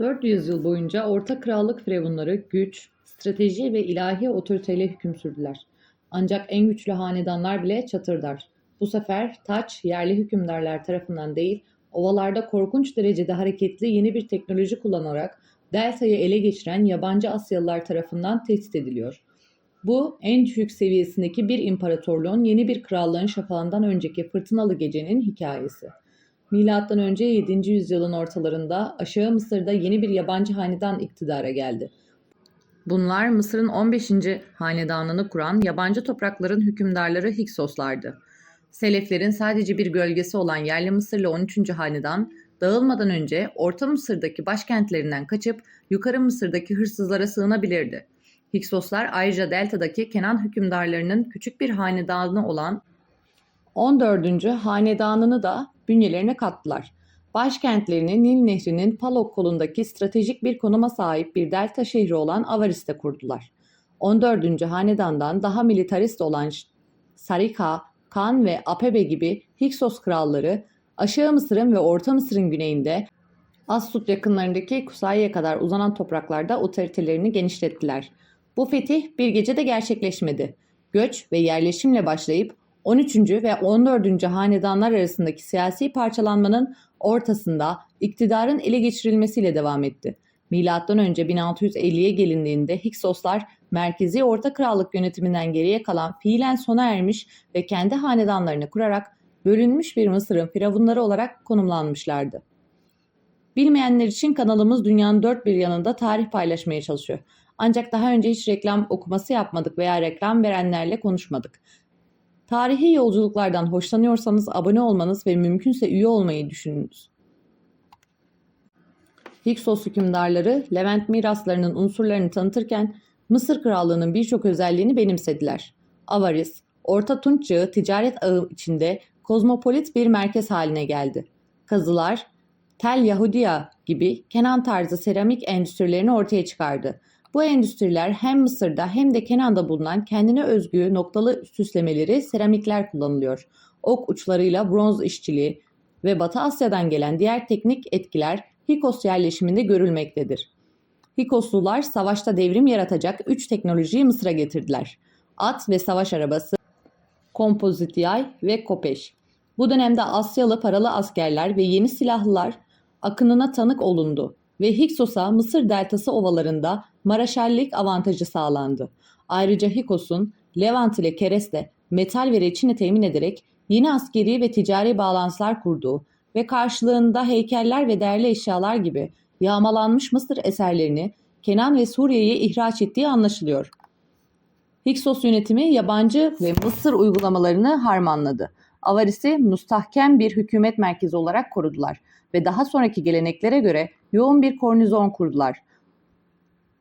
400 yıl boyunca Orta Krallık firavunları güç, strateji ve ilahi otoriteyle hüküm sürdüler. Ancak en güçlü hanedanlar bile çatırdar. Bu sefer taç yerli hükümdarlar tarafından değil, ovalarda korkunç derecede hareketli yeni bir teknoloji kullanarak Delta'yı ele geçiren yabancı Asyalılar tarafından tehdit ediliyor. Bu en düşük seviyesindeki bir imparatorluğun yeni bir krallığın şafağından önceki fırtınalı gecenin hikayesi. Milattan önce 7. yüzyılın ortalarında Aşağı Mısır'da yeni bir yabancı hanedan iktidara geldi. Bunlar Mısır'ın 15. hanedanını kuran yabancı toprakların hükümdarları Hiksoslardı. Seleflerin sadece bir gölgesi olan yerli Mısırlı 13. hanedan dağılmadan önce Orta Mısır'daki başkentlerinden kaçıp Yukarı Mısır'daki hırsızlara sığınabilirdi. Hiksoslar ayrıca Delta'daki Kenan hükümdarlarının küçük bir hanedanı olan 14. hanedanını da bünyelerine kattılar. Başkentlerini Nil Nehri'nin Palok kolundaki stratejik bir konuma sahip bir delta şehri olan Avaris'te kurdular. 14. hanedandan daha militarist olan Sarika, Kan ve Apebe gibi Hiksos kralları Aşağı Mısır'ın ve Orta Mısır'ın güneyinde Assut yakınlarındaki Kusay'a kadar uzanan topraklarda otoritelerini genişlettiler. Bu fetih bir gecede gerçekleşmedi. Göç ve yerleşimle başlayıp 13. ve 14. hanedanlar arasındaki siyasi parçalanmanın ortasında iktidarın ele geçirilmesiyle devam etti. Milattan önce 1650'ye gelindiğinde Hiksoslar merkezi Orta Krallık yönetiminden geriye kalan fiilen sona ermiş ve kendi hanedanlarını kurarak bölünmüş bir Mısır'ın firavunları olarak konumlanmışlardı. Bilmeyenler için kanalımız dünyanın dört bir yanında tarih paylaşmaya çalışıyor. Ancak daha önce hiç reklam okuması yapmadık veya reklam verenlerle konuşmadık. Tarihi yolculuklardan hoşlanıyorsanız abone olmanız ve mümkünse üye olmayı düşününüz. Hiksos hükümdarları Levent miraslarının unsurlarını tanıtırken Mısır Krallığı'nın birçok özelliğini benimsediler. Avaris, Orta Tunç Çağı ticaret ağı içinde kozmopolit bir merkez haline geldi. Kazılar, Tel Yahudiya gibi Kenan tarzı seramik endüstrilerini ortaya çıkardı. Bu endüstriler hem Mısır'da hem de Kenan'da bulunan kendine özgü noktalı süslemeleri seramikler kullanılıyor. Ok uçlarıyla bronz işçiliği ve Batı Asya'dan gelen diğer teknik etkiler Hikos yerleşiminde görülmektedir. Hikoslular savaşta devrim yaratacak üç teknolojiyi Mısır'a getirdiler. At ve savaş arabası, kompozit yay ve kopeş. Bu dönemde Asyalı paralı askerler ve yeni silahlılar akınına tanık olundu ve Hiksos'a Mısır deltası ovalarında maraşallik avantajı sağlandı. Ayrıca Hikos'un Levant ile Keres'te metal ve reçine temin ederek yeni askeri ve ticari bağlantılar kurduğu ve karşılığında heykeller ve değerli eşyalar gibi yağmalanmış Mısır eserlerini Kenan ve Suriye'ye ihraç ettiği anlaşılıyor. Hiksos yönetimi yabancı ve Mısır uygulamalarını harmanladı. Avaris'i müstahkem bir hükümet merkezi olarak korudular ve daha sonraki geleneklere göre yoğun bir kornizon kurdular.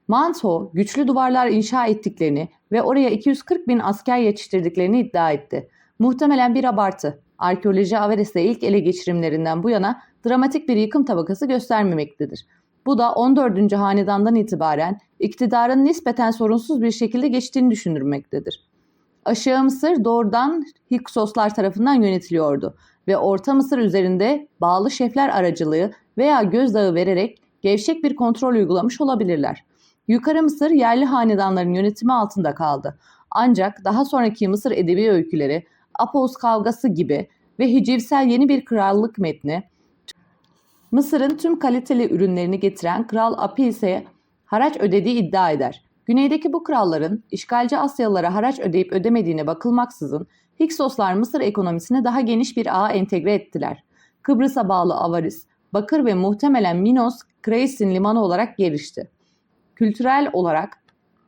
Manto güçlü duvarlar inşa ettiklerini ve oraya 240 bin asker yetiştirdiklerini iddia etti. Muhtemelen bir abartı. Arkeoloji Avaris'le ilk ele geçirimlerinden bu yana dramatik bir yıkım tabakası göstermemektedir. Bu da 14. hanedandan itibaren iktidarın nispeten sorunsuz bir şekilde geçtiğini düşünülmektedir. Aşağı Mısır doğrudan Hiksoslar tarafından yönetiliyordu ve Orta Mısır üzerinde bağlı şefler aracılığı veya gözdağı vererek gevşek bir kontrol uygulamış olabilirler. Yukarı Mısır yerli hanedanların yönetimi altında kaldı. Ancak daha sonraki Mısır edebi öyküleri, Apos kavgası gibi ve hicivsel yeni bir krallık metni, Mısır'ın tüm kaliteli ürünlerini getiren Kral Apis'e haraç ödediği iddia eder. Güneydeki bu kralların işgalci Asyalılara haraç ödeyip ödemediğine bakılmaksızın Hiksoslar Mısır ekonomisine daha geniş bir ağa entegre ettiler. Kıbrıs'a bağlı Avaris, Bakır ve muhtemelen Minos, Kreisin limanı olarak gelişti. Kültürel olarak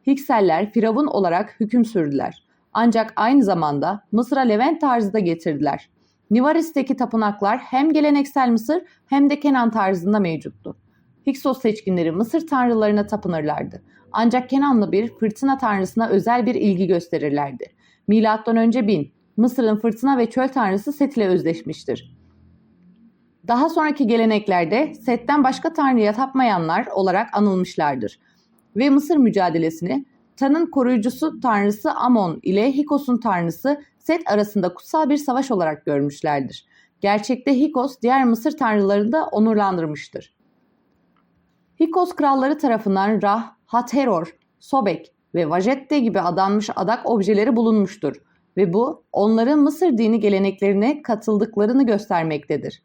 Hikseller Firavun olarak hüküm sürdüler. Ancak aynı zamanda Mısır'a Levent tarzı da getirdiler. Nivaris'teki tapınaklar hem geleneksel Mısır hem de Kenan tarzında mevcuttu. Hiksos seçkinleri Mısır tanrılarına tapınırlardı. Ancak Kenanlı bir fırtına tanrısına özel bir ilgi gösterirlerdi. Milattan önce 1000, Mısır'ın fırtına ve çöl tanrısı Set ile özdeşmiştir. Daha sonraki geleneklerde Set'ten başka tanrıya tapmayanlar olarak anılmışlardır. Ve Mısır mücadelesini Tan'ın koruyucusu tanrısı Amon ile Hikos'un tanrısı Set arasında kutsal bir savaş olarak görmüşlerdir. Gerçekte Hikos diğer Mısır tanrılarını da onurlandırmıştır. Hikos kralları tarafından Rah, Hateror, Sobek ve Vajette gibi adanmış adak objeleri bulunmuştur ve bu onların Mısır dini geleneklerine katıldıklarını göstermektedir.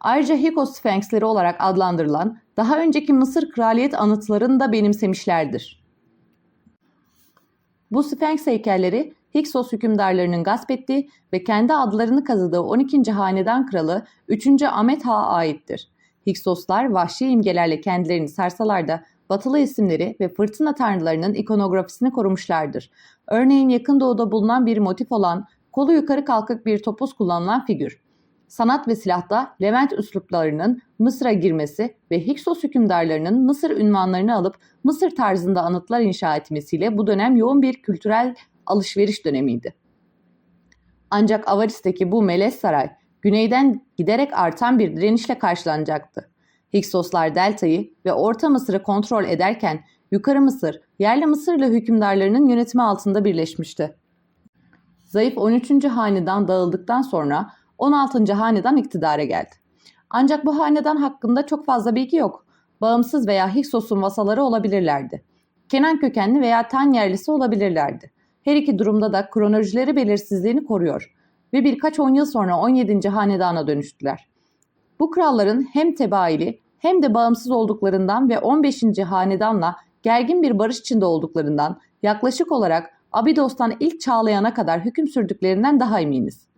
Ayrıca Hikos Sphinxleri olarak adlandırılan daha önceki Mısır kraliyet anıtlarını da benimsemişlerdir. Bu Sphinx heykelleri Hyksos hükümdarlarının gasp ettiği ve kendi adlarını kazıdığı 12. hanedan kralı 3. Ahmet Ha'a aittir. Hyksoslar vahşi imgelerle kendilerini sarsalar da batılı isimleri ve fırtına tanrılarının ikonografisini korumuşlardır. Örneğin yakın doğuda bulunan bir motif olan kolu yukarı kalkık bir topuz kullanılan figür. Sanat ve silahta Levent üsluplarının Mısır'a girmesi ve Hyksos hükümdarlarının Mısır ünvanlarını alıp Mısır tarzında anıtlar inşa etmesiyle bu dönem yoğun bir kültürel alışveriş dönemiydi. Ancak Avaris'teki bu melez saray güneyden giderek artan bir direnişle karşılanacaktı. Hiksoslar Delta'yı ve Orta Mısır'ı kontrol ederken Yukarı Mısır, yerli Mısırlı hükümdarlarının yönetimi altında birleşmişti. Zayıf 13. hanedan dağıldıktan sonra 16. hanedan iktidara geldi. Ancak bu hanedan hakkında çok fazla bilgi yok. Bağımsız veya Hiksos'un vasaları olabilirlerdi. Kenan kökenli veya Tan yerlisi olabilirlerdi. Her iki durumda da kronolojileri belirsizliğini koruyor ve birkaç on yıl sonra 17. hanedana dönüştüler. Bu kralların hem tebaili hem de bağımsız olduklarından ve 15. hanedanla gergin bir barış içinde olduklarından yaklaşık olarak Abidos'tan ilk Çağlayan'a kadar hüküm sürdüklerinden daha eminiz.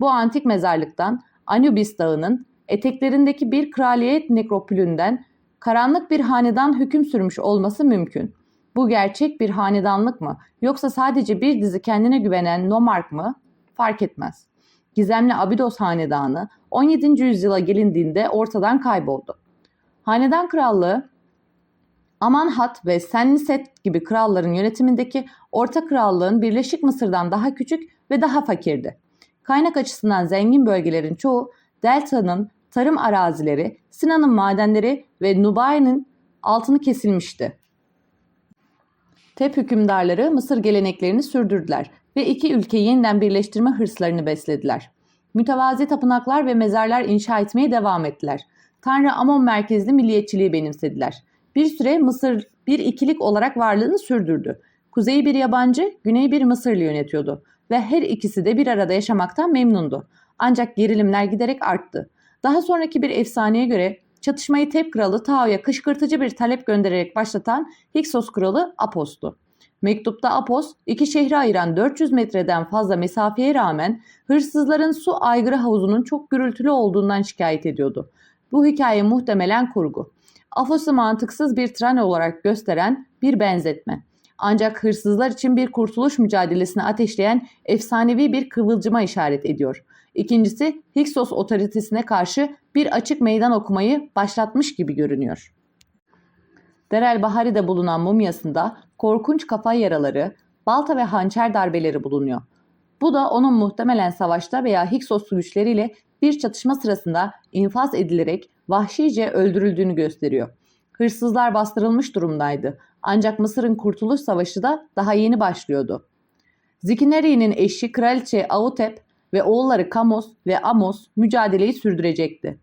Bu antik mezarlıktan Anubis Dağı'nın eteklerindeki bir kraliyet nekropolünden karanlık bir hanedan hüküm sürmüş olması mümkün. Bu gerçek bir hanedanlık mı yoksa sadece bir dizi kendine güvenen nomark mı fark etmez. Gizemli Abidos hanedanı 17. yüzyıla gelindiğinde ortadan kayboldu. Hanedan krallığı Amanhat ve Senniset gibi kralların yönetimindeki Orta Krallığın Birleşik Mısır'dan daha küçük ve daha fakirdi. Kaynak açısından zengin bölgelerin çoğu Delta'nın tarım arazileri, Sinan'ın madenleri ve Nubay'ın altını kesilmişti. Tep hükümdarları Mısır geleneklerini sürdürdüler ve iki ülkeyi yeniden birleştirme hırslarını beslediler. Mütevazi tapınaklar ve mezarlar inşa etmeye devam ettiler. Tanrı Amon merkezli milliyetçiliği benimsediler. Bir süre Mısır bir ikilik olarak varlığını sürdürdü. Kuzeyi bir yabancı, güneyi bir Mısırlı yönetiyordu ve her ikisi de bir arada yaşamaktan memnundu. Ancak gerilimler giderek arttı. Daha sonraki bir efsaneye göre çatışmayı Tep kralı Tao'ya kışkırtıcı bir talep göndererek başlatan Hiksos kralı Apos'tu. Mektupta Apos, iki şehri ayıran 400 metreden fazla mesafeye rağmen hırsızların su aygırı havuzunun çok gürültülü olduğundan şikayet ediyordu. Bu hikaye muhtemelen kurgu. Afos'u mantıksız bir tren olarak gösteren bir benzetme. Ancak hırsızlar için bir kurtuluş mücadelesini ateşleyen efsanevi bir kıvılcıma işaret ediyor. İkincisi Hyksos otoritesine karşı bir açık meydan okumayı başlatmış gibi görünüyor. Derel Bahari'de bulunan mumyasında korkunç kafa yaraları, balta ve hançer darbeleri bulunuyor. Bu da onun muhtemelen savaşta veya Hyksos güçleriyle bir çatışma sırasında infaz edilerek vahşice öldürüldüğünü gösteriyor. Hırsızlar bastırılmış durumdaydı. Ancak Mısır'ın Kurtuluş Savaşı da daha yeni başlıyordu. Zikineri'nin eşi Kraliçe Autep ve oğulları Kamos ve Amos mücadeleyi sürdürecekti.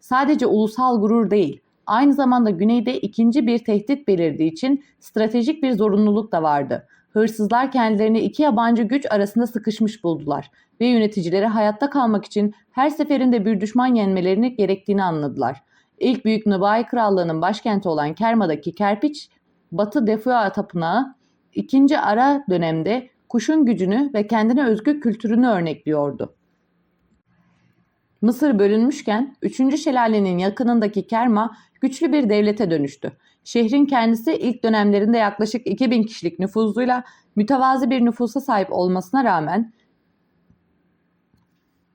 Sadece ulusal gurur değil, aynı zamanda güneyde ikinci bir tehdit belirdiği için stratejik bir zorunluluk da vardı. Hırsızlar kendilerini iki yabancı güç arasında sıkışmış buldular ve yöneticileri hayatta kalmak için her seferinde bir düşman yenmelerini gerektiğini anladılar. İlk Büyük Nubai Krallığı'nın başkenti olan Kerma'daki Kerpiç, Batı Defua Tapınağı, ikinci ara dönemde kuşun gücünü ve kendine özgü kültürünü örnekliyordu. Mısır bölünmüşken 3. şelalenin yakınındaki Kerma güçlü bir devlete dönüştü. Şehrin kendisi ilk dönemlerinde yaklaşık 2000 kişilik nüfuzuyla mütevazi bir nüfusa sahip olmasına rağmen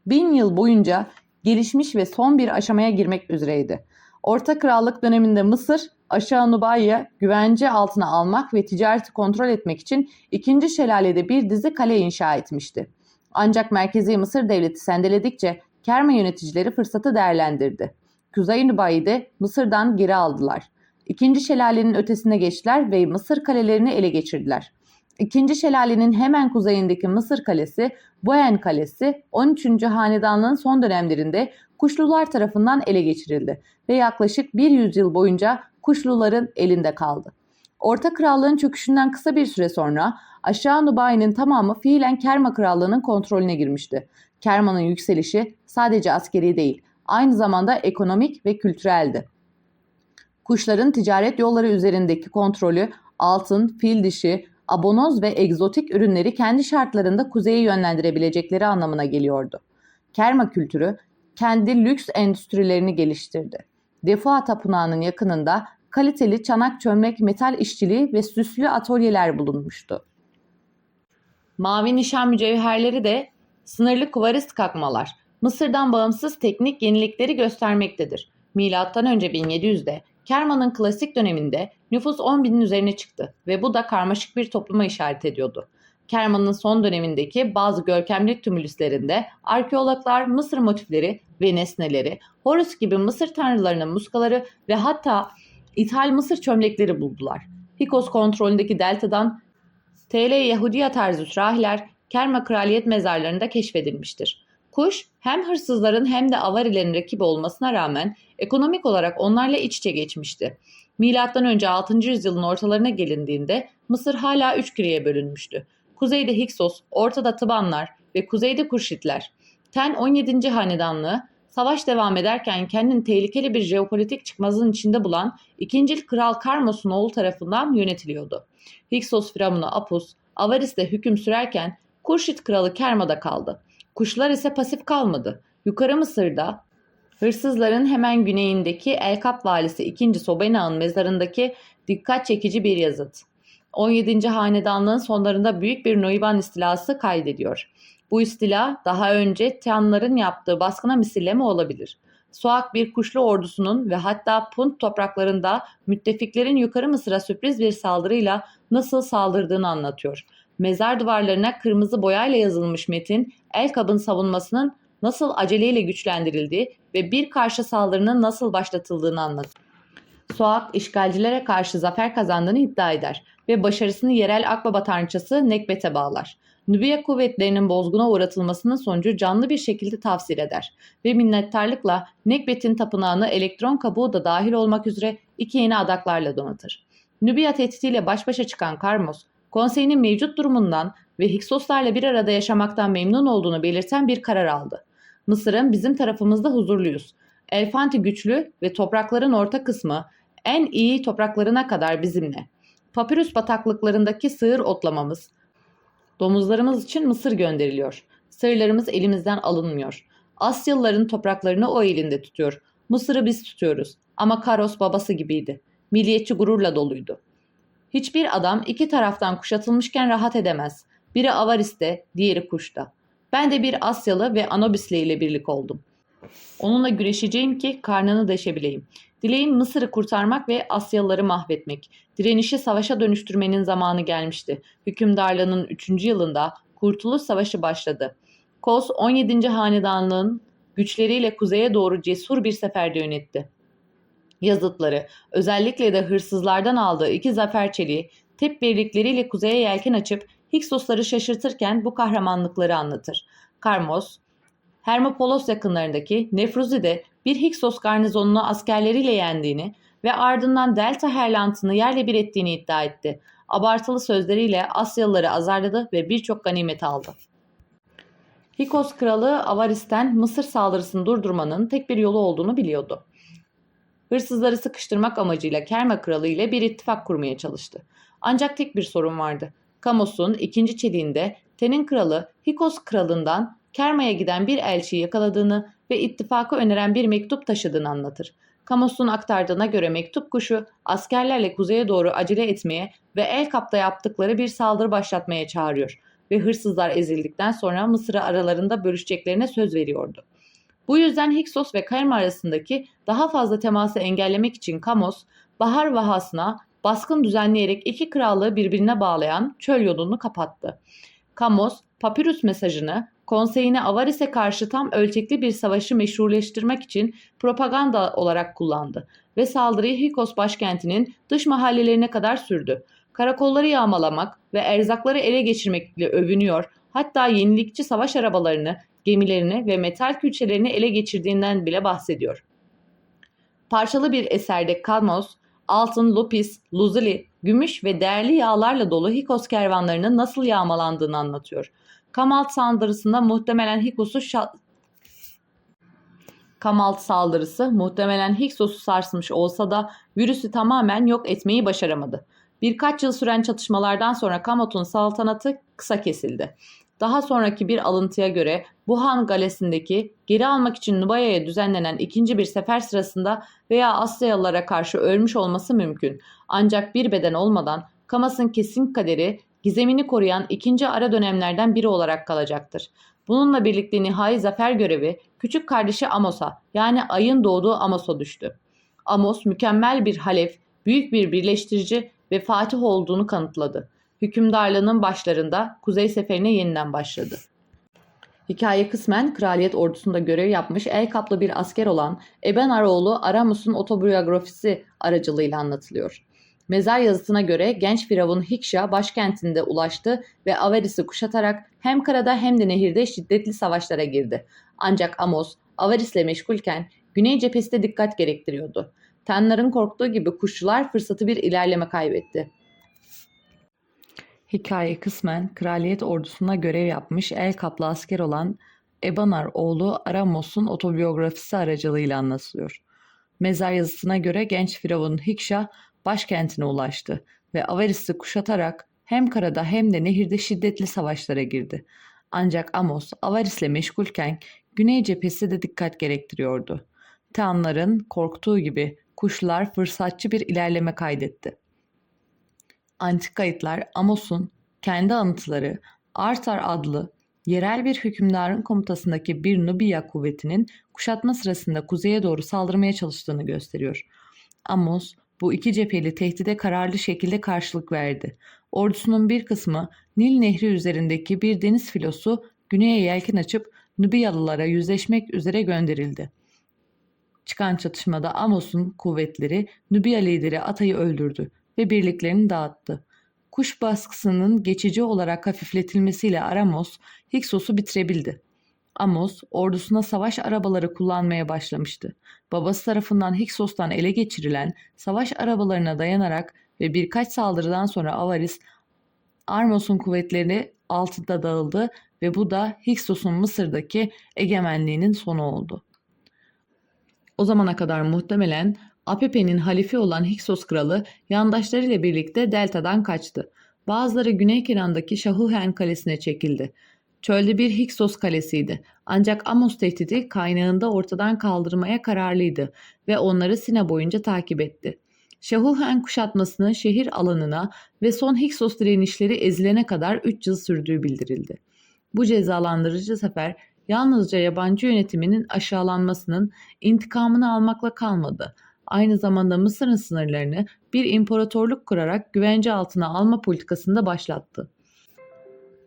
bin yıl boyunca gelişmiş ve son bir aşamaya girmek üzereydi. Orta Krallık döneminde Mısır, Aşağı Nubay'ı güvence altına almak ve ticareti kontrol etmek için ikinci şelalede bir dizi kale inşa etmişti. Ancak Merkezi Mısır Devleti sendeledikçe Kerma yöneticileri fırsatı değerlendirdi. Kuzey Nubay'ı da Mısır'dan geri aldılar. İkinci şelalenin ötesine geçtiler ve Mısır kalelerini ele geçirdiler. İkinci şelalenin hemen kuzeyindeki Mısır Kalesi, Boyen Kalesi 13. Hanedanlığın son dönemlerinde Kuşlular tarafından ele geçirildi ve yaklaşık bir yüzyıl boyunca Kuşluların elinde kaldı. Orta Krallığın çöküşünden kısa bir süre sonra Aşağı Nubayi'nin tamamı fiilen Kerma Krallığı'nın kontrolüne girmişti. Kerman'ın yükselişi sadece askeri değil, aynı zamanda ekonomik ve kültüreldi. Kuşların ticaret yolları üzerindeki kontrolü altın, fil dişi, abonoz ve egzotik ürünleri kendi şartlarında kuzeye yönlendirebilecekleri anlamına geliyordu. Kerma kültürü kendi lüks endüstrilerini geliştirdi. Defua Tapınağı'nın yakınında kaliteli çanak çömlek metal işçiliği ve süslü atölyeler bulunmuştu. Mavi nişan mücevherleri de sınırlı kuvarist kakmalar. Mısır'dan bağımsız teknik yenilikleri göstermektedir. Milattan önce 1700'de Kerman'ın klasik döneminde nüfus 10 binin üzerine çıktı ve bu da karmaşık bir topluma işaret ediyordu. Kerman'ın son dönemindeki bazı görkemli tümülüslerinde arkeologlar Mısır motifleri ve nesneleri, Horus gibi Mısır tanrılarının muskaları ve hatta ithal Mısır çömlekleri buldular. Hikos kontrolündeki deltadan TL Yahudiya tarzı sürahiler Kerma kraliyet mezarlarında keşfedilmiştir. Kuş hem hırsızların hem de avarilerin rakibi olmasına rağmen ekonomik olarak onlarla iç içe geçmişti. Milattan önce 6. yüzyılın ortalarına gelindiğinde Mısır hala üç küreye bölünmüştü. Kuzeyde Hiksos, ortada Tıbanlar ve kuzeyde Kurşitler. Ten 17. hanedanlığı savaş devam ederken kendini tehlikeli bir jeopolitik çıkmazın içinde bulan 2. Kral Karmos'un oğlu tarafından yönetiliyordu. Hiksos firavunu Apus, Avaris'te hüküm sürerken Kurşit kralı Kerma'da kaldı. Kuşlar ise pasif kalmadı. Yukarı Mısır'da hırsızların hemen güneyindeki Elkap valisi 2. Sobena'nın mezarındaki dikkat çekici bir yazıt. 17. hanedanlığın sonlarında büyük bir Noiban istilası kaydediyor. Bu istila daha önce Tianların yaptığı baskına misilleme olabilir. Suak bir kuşlu ordusunun ve hatta Punt topraklarında müttefiklerin yukarı Mısır'a sürpriz bir saldırıyla nasıl saldırdığını anlatıyor. Mezar duvarlarına kırmızı boyayla yazılmış metin El-Kab'ın savunmasının nasıl aceleyle güçlendirildiği ve bir karşı saldırının nasıl başlatıldığını anlatır. Suak işgalcilere karşı zafer kazandığını iddia eder ve başarısını yerel akbaba tanrıçası Nekbet'e bağlar. Nübiye kuvvetlerinin bozguna uğratılmasının sonucu canlı bir şekilde tafsir eder ve minnettarlıkla Nekbet'in tapınağını elektron kabuğu da dahil olmak üzere iki yeni adaklarla donatır. Nübiya tehditiyle baş başa çıkan Karmos, konseyinin mevcut durumundan ve Hiksoslarla bir arada yaşamaktan memnun olduğunu belirten bir karar aldı. Mısır'ın bizim tarafımızda huzurluyuz. Elfanti güçlü ve toprakların orta kısmı en iyi topraklarına kadar bizimle. Papirüs bataklıklarındaki sığır otlamamız, domuzlarımız için mısır gönderiliyor. Sığırlarımız elimizden alınmıyor. Asyalıların topraklarını o elinde tutuyor. Mısır'ı biz tutuyoruz. Ama Karos babası gibiydi. Milliyetçi gururla doluydu. Hiçbir adam iki taraftan kuşatılmışken rahat edemez. Biri Avaris'te, diğeri Kuş'ta. Ben de bir Asyalı ve Anobis'le ile birlik oldum. Onunla güreşeceğim ki karnını deşebileyim. Dileğim Mısır'ı kurtarmak ve Asyalıları mahvetmek. Direnişi savaşa dönüştürmenin zamanı gelmişti. Hükümdarlığının 3. yılında Kurtuluş Savaşı başladı. Kos 17. hanedanlığın güçleriyle kuzeye doğru cesur bir seferde yönetti. Yazıtları, özellikle de hırsızlardan aldığı iki zafer çeliği, tep birlikleriyle kuzeye yelken açıp Hiksosları şaşırtırken bu kahramanlıkları anlatır. Karmos, Hermopolos yakınlarındaki Nefruzi'de bir Hiksos garnizonunu askerleriyle yendiğini ve ardından Delta Herlant'ını yerle bir ettiğini iddia etti. Abartılı sözleriyle Asyalıları azarladı ve birçok ganimet aldı. Hikos kralı Avaris'ten Mısır saldırısını durdurmanın tek bir yolu olduğunu biliyordu. Hırsızları sıkıştırmak amacıyla Kerma kralı ile bir ittifak kurmaya çalıştı. Ancak tek bir sorun vardı. Kamos'un ikinci çeliğinde Ten'in kralı Hikos kralından Kerma'ya giden bir elçiyi yakaladığını ve ittifakı öneren bir mektup taşıdığını anlatır. Kamos'un aktardığına göre mektup kuşu askerlerle kuzeye doğru acele etmeye ve El Kap'ta yaptıkları bir saldırı başlatmaya çağırıyor ve hırsızlar ezildikten sonra Mısır'ı aralarında bölüşeceklerine söz veriyordu. Bu yüzden Hiksos ve Kerma arasındaki daha fazla teması engellemek için Kamos, bahar vahasına baskın düzenleyerek iki krallığı birbirine bağlayan çöl yolunu kapattı. Kamos, papyrus mesajını konseyine Avaris'e karşı tam ölçekli bir savaşı meşruleştirmek için propaganda olarak kullandı ve saldırıyı Hikos başkentinin dış mahallelerine kadar sürdü. Karakolları yağmalamak ve erzakları ele geçirmekle övünüyor, hatta yenilikçi savaş arabalarını gemilerini ve metal külçelerini ele geçirdiğinden bile bahsediyor. Parçalı bir eserde Kalmos, altın, lupis, luzuli, gümüş ve değerli yağlarla dolu Hikos kervanlarının nasıl yağmalandığını anlatıyor. Kamalt saldırısında muhtemelen Hikos'u Kamalt saldırısı muhtemelen Hiksos'u sarsmış olsa da virüsü tamamen yok etmeyi başaramadı. Birkaç yıl süren çatışmalardan sonra Kamot'un saltanatı kısa kesildi. Daha sonraki bir alıntıya göre Wuhan Galesi'ndeki geri almak için Nubaya'ya düzenlenen ikinci bir sefer sırasında veya Asyalılara karşı ölmüş olması mümkün. Ancak bir beden olmadan Kamas'ın kesin kaderi gizemini koruyan ikinci ara dönemlerden biri olarak kalacaktır. Bununla birlikte nihai zafer görevi küçük kardeşi Amos'a yani ayın doğduğu Amos'a düştü. Amos mükemmel bir halef, büyük bir birleştirici ve fatih olduğunu kanıtladı. Hükümdarlığının başlarında Kuzey Seferi'ne yeniden başladı. Hikaye kısmen kraliyet ordusunda görev yapmış el kaplı bir asker olan Ebenaroğlu Aramus'un otobiyografisi aracılığıyla anlatılıyor. Mezar yazısına göre genç firavun Hiksha başkentinde ulaştı ve Avaris'i kuşatarak hem karada hem de nehirde şiddetli savaşlara girdi. Ancak Amos Avaris'le meşgulken güney cephesinde dikkat gerektiriyordu. Tenların korktuğu gibi kuşçular fırsatı bir ilerleme kaybetti. Hikaye kısmen kraliyet ordusuna görev yapmış el kaplı asker olan Ebanar oğlu Aramos'un otobiyografisi aracılığıyla anlatılıyor. Mezar yazısına göre genç firavun Hiksha başkentine ulaştı ve Avaris'i kuşatarak hem karada hem de nehirde şiddetli savaşlara girdi. Ancak Amos Avaris'le meşgulken güney cephesi de dikkat gerektiriyordu. Teanların korktuğu gibi kuşlar fırsatçı bir ilerleme kaydetti. Antik kayıtlar Amos'un kendi anıtıları Artar adlı yerel bir hükümdarın komutasındaki bir Nubia kuvvetinin kuşatma sırasında kuzeye doğru saldırmaya çalıştığını gösteriyor. Amos bu iki cepheli tehdide kararlı şekilde karşılık verdi. Ordusunun bir kısmı Nil Nehri üzerindeki bir deniz filosu güneye yelken açıp Nubiyalılara yüzleşmek üzere gönderildi. Çıkan çatışmada Amos'un kuvvetleri Nubya lideri Atay'ı öldürdü ve birliklerini dağıttı. Kuş baskısının geçici olarak hafifletilmesiyle Aramos Hiksos'u bitirebildi. Amos ordusuna savaş arabaları kullanmaya başlamıştı. Babası tarafından Hiksos'tan ele geçirilen savaş arabalarına dayanarak ve birkaç saldırıdan sonra Avaris Armos'un kuvvetleri altında dağıldı ve bu da Hiksos'un Mısır'daki egemenliğinin sonu oldu. O zamana kadar muhtemelen Apepe'nin halifi olan Hiksos kralı yandaşlarıyla birlikte Delta'dan kaçtı. Bazıları Güney Kenan'daki Şahuhen kalesine çekildi. Çölde bir Hiksos kalesiydi. Ancak Amos tehdidi kaynağında ortadan kaldırmaya kararlıydı ve onları Sina boyunca takip etti. Şahuhen kuşatmasını şehir alanına ve son Hiksos direnişleri ezilene kadar 3 yıl sürdüğü bildirildi. Bu cezalandırıcı sefer yalnızca yabancı yönetiminin aşağılanmasının intikamını almakla kalmadı. Aynı zamanda Mısır'ın sınırlarını bir imparatorluk kurarak güvence altına alma politikasını da başlattı.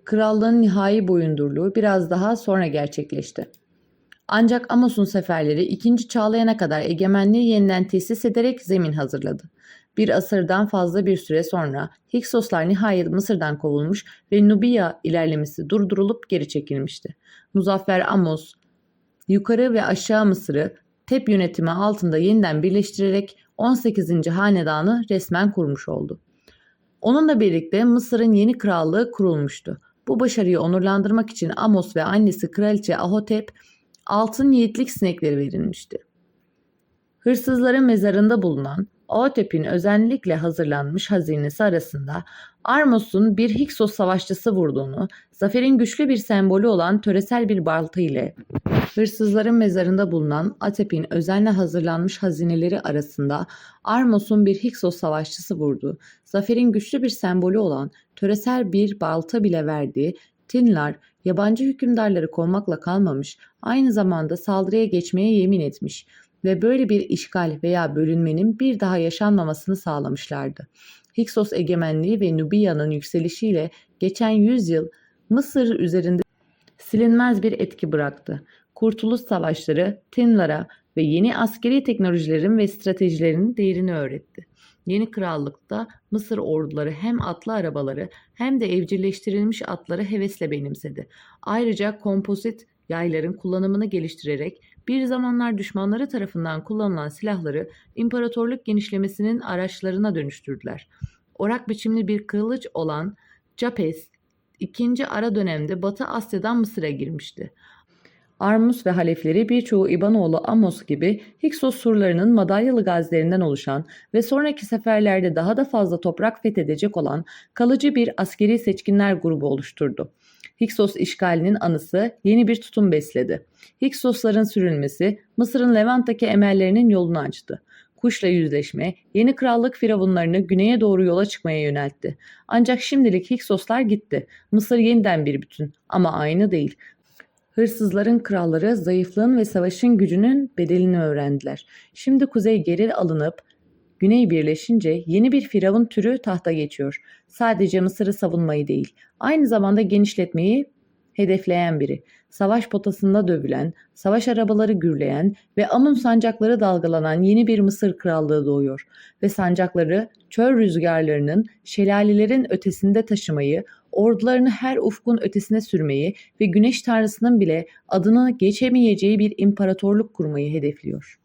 Krallığın nihai boyundurluğu biraz daha sonra gerçekleşti. Ancak Amos'un seferleri 2. Çağlayan'a kadar egemenliği yeniden tesis ederek zemin hazırladı. Bir asırdan fazla bir süre sonra Hiksoslar nihayet Mısır'dan kovulmuş ve Nubia ilerlemesi durdurulup geri çekilmişti. Muzaffer Amos, yukarı ve aşağı Mısır'ı Tep yönetimi altında yeniden birleştirerek 18. hanedanı resmen kurmuş oldu. Onunla birlikte Mısır'ın yeni krallığı kurulmuştu. Bu başarıyı onurlandırmak için Amos ve annesi kraliçe Ahotep altın yiğitlik sinekleri verilmişti. Hırsızların mezarında bulunan Ahotep'in özellikle hazırlanmış hazinesi arasında Armos'un bir Hiksos savaşçısı vurduğunu, zaferin güçlü bir sembolü olan töresel bir balta ile hırsızların mezarında bulunan Atep'in özenle hazırlanmış hazineleri arasında Armos'un bir Hiksos savaşçısı vurduğu, zaferin güçlü bir sembolü olan töresel bir balta bile verdiği Tinlar yabancı hükümdarları kovmakla kalmamış, aynı zamanda saldırıya geçmeye yemin etmiş ve böyle bir işgal veya bölünmenin bir daha yaşanmamasını sağlamışlardı. Hiksos egemenliği ve Nubia'nın yükselişiyle geçen yüzyıl Mısır üzerinde silinmez bir etki bıraktı. Kurtuluş savaşları Tinlara ve yeni askeri teknolojilerin ve stratejilerinin değerini öğretti. Yeni krallıkta Mısır orduları hem atlı arabaları hem de evcilleştirilmiş atları hevesle benimsedi. Ayrıca kompozit yayların kullanımını geliştirerek bir zamanlar düşmanları tarafından kullanılan silahları imparatorluk genişlemesinin araçlarına dönüştürdüler. Orak biçimli bir kılıç olan Japes, ikinci ara dönemde Batı Asya'dan Mısır'a girmişti. Armus ve halefleri birçoğu İbanoğlu Amos gibi Hiksos surlarının madalyalı gazilerinden oluşan ve sonraki seferlerde daha da fazla toprak fethedecek olan kalıcı bir askeri seçkinler grubu oluşturdu. Hiksos işgalinin anısı yeni bir tutum besledi. Hiksosların sürülmesi Mısır'ın Levant'taki emellerinin yolunu açtı. Kuş'la yüzleşme, yeni krallık firavunlarını güneye doğru yola çıkmaya yöneltti. Ancak şimdilik Hiksoslar gitti. Mısır yeniden bir bütün ama aynı değil. Hırsızların kralları zayıflığın ve savaşın gücünün bedelini öğrendiler. Şimdi kuzey geri alınıp güney birleşince yeni bir firavun türü tahta geçiyor. Sadece Mısır'ı savunmayı değil, aynı zamanda genişletmeyi hedefleyen biri. Savaş potasında dövülen, savaş arabaları gürleyen ve Amun sancakları dalgalanan yeni bir Mısır krallığı doğuyor ve sancakları çöl rüzgarlarının şelalelerin ötesinde taşımayı, ordularını her ufkun ötesine sürmeyi ve güneş tanrısının bile adını geçemeyeceği bir imparatorluk kurmayı hedefliyor.